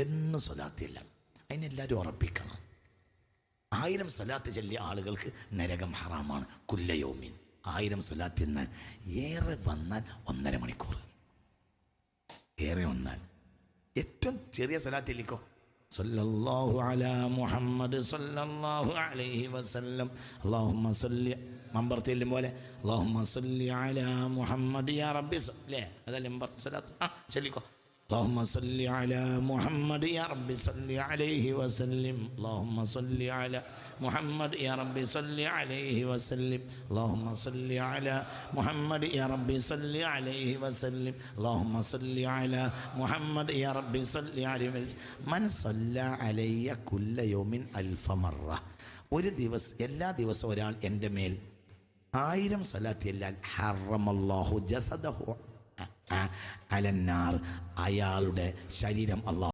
എന്നും സ്വലാത്തില്ല. അതിനെല്ലാവരും ഉറപ്പിക്കണം. ആയിരം സ്വലാത്ത് ചൊല്ലിയ ആളുകൾക്ക് നരകം ഹറാമാണ്. കുല്ലയോമീൻ. ആയിരം സ്വലാത്ത് എന്നാൽ ഏറെ വന്നാൽ ഒന്നര മണിക്കൂർ. ഏറെ വന്നാൽ. ഏറ്റവും ചെറിയ സ്വലാത്ത് ചൊല്ലിക്കോ. സല്ലല്ലാഹു അലാ മുഹമ്മദ് സല്ലല്ലാഹു അലൈഹി വസല്ലം. അല്ലാഹുമ്മ സല്ലി. മമ്പർത്തില്ലും പോലെ. അല്ലാഹുമ്മ സല്ലി അലാ മുഹമ്മദ് യാ റബ്ബി സല്ലേ അതല്ലേ മമ്പർത്തി സ്വലാത്ത്? ആ ചൊല്ലിക്കോ. اللهم صل على محمد يا رب صل عليه وسلم اللهم صل على محمد يا رب صل عليه وسلم اللهم صل على محمد يا رب صل عليه وسلم اللهم صل على محمد يا رب صل عليه وسلم من صلى علي كل يوم ألف مرة ഒരു ദിവസം എല്ലാ ദിവസവും ഒരാൾ എൻ്റെ മേൽ ആയിരം സലാത്ത് എല്ലാൽ ഹറമല്ലാഹു ജസദഹു അലന്നാർ. അയാളുടെ ശരീരം അള്ളാഹു